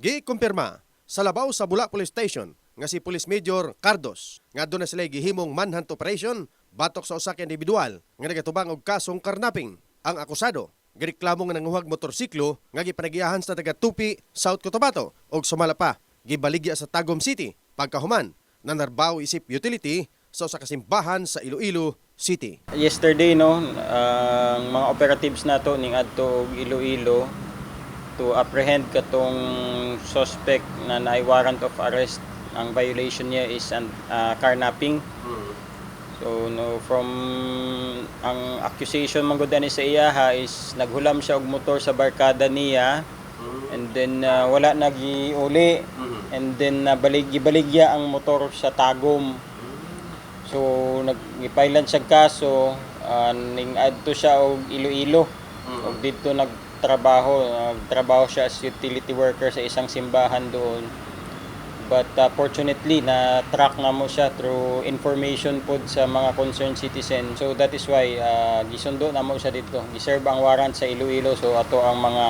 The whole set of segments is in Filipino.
Gi-kumpirma sa labaw sa Bula Police Station nga si Police Major Cardos nga doon na sila gihimong manhunt operation batok sa usa ka individual nga nagatubang og kasong karnaping. Ang akusado gireklamo nga nanguhag motorsiklo nga gipanagiyahan sa taga Tupi, South Cotabato og sumala pa gibaligya sa Tagum City pagkahuman na narbaw isip utility sa usa ka simbahan sa Iloilo City. Yesterday no, ang mga operatives nato ning adto og Iloilo to apprehend katong suspect na naay warrant of arrest. Ang violation niya is an ah, carnapping. So no from ang accusation man gud sa iya ha is naghulam siya og motor sa barkada niya and then ah, wala nagiuli and then gibaligya ang motor sa tagom. So nagipailan siya kaso ah, ning adto siya og Iloilo. Og dito nagtrabaho, nagtrabaho siya as utility worker sa isang simbahan doon. But uh, fortunately na track na mo siya through information pod sa mga concerned citizen. So that is why uh, gisundo na mo siya dito. Giserve ang warrant sa Iloilo so ato ang mga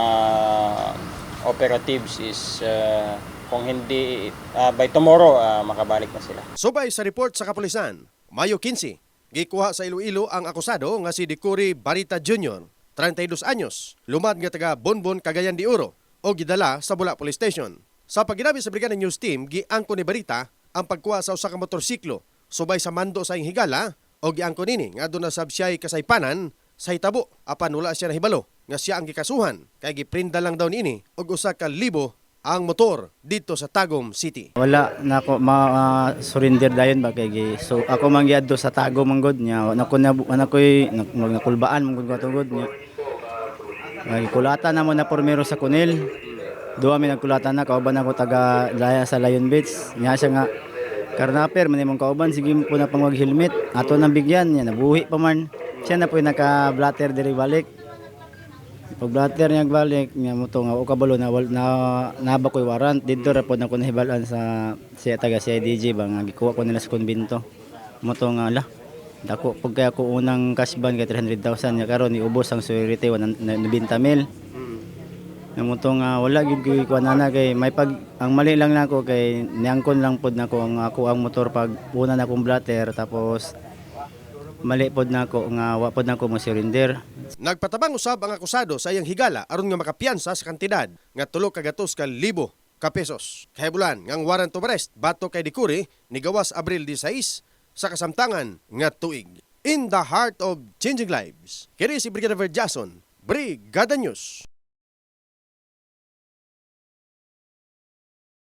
operatives is uh, kung hindi uh, by tomorrow uh, makabalik na sila. Subay sa report sa kapulisan, Mayo 15, gikuha sa Iloilo ang akusado nga si Dicuri Barita Jr., 32 anyos, lumad nga taga Bonbon, Cagayan de Oro, o gidala sa Bula Police Station. Sa paginabi sa Brigada News Team, giangko ni Barita ang pagkuha sa usa ka motorsiklo subay sa mando sa higala o giangko nini nga doon na sabsiyay kasaypanan sa hitabo apan wala siya nahibalo nga siya ang gikasuhan kay giprinda lang daw nini og usa ka libo ang motor dito sa Tagum City. wala na ako ma ah, surrender dayon ba kay gi- so ako man giadto sa tago manggod niya na ko na na koy na- nakulbaan manggod ko tungod niya ay kulatan na mo na pormero sa kunil. Duwa mi nagkulatan na kauban ako taga laya sa Lion Beach. Niya siya nga karnaper man imong kauban sige po na pang wag helmet ato nang bigyan niya nabuhi pa man. Siya na po naka blatter diri balik. Pag blatter niya balik niya mo to nga o kabalo na na naba ko'y warrant. Dito ra po na ko sa siya taga CIDG ba nga gikuha ko nila sa konbento mo to nga la dako pag kaya ko unang cash ban kay 300,000 nya karon ni ubos ang security 190 mil. Na mo to nga wala gyud ko ikuha na kay may pag ang mali lang nako kay niangkon lang pod nako ang ako ang motor pag una na kong blatter tapos mali pod nako nga wa pod nako mo surrender. Nagpatabang usab ang akusado sa iyang higala aron nga makapiyansa sa kantidad nga tulo ka gatos ka libo ka pesos. Kahibulan nga ang warrant of arrest bato kay Dikuri ni gawas Abril 16 sa kasamtangan nga tuig. In the heart of changing lives. Kini si Brigadier Jason, Brigada News.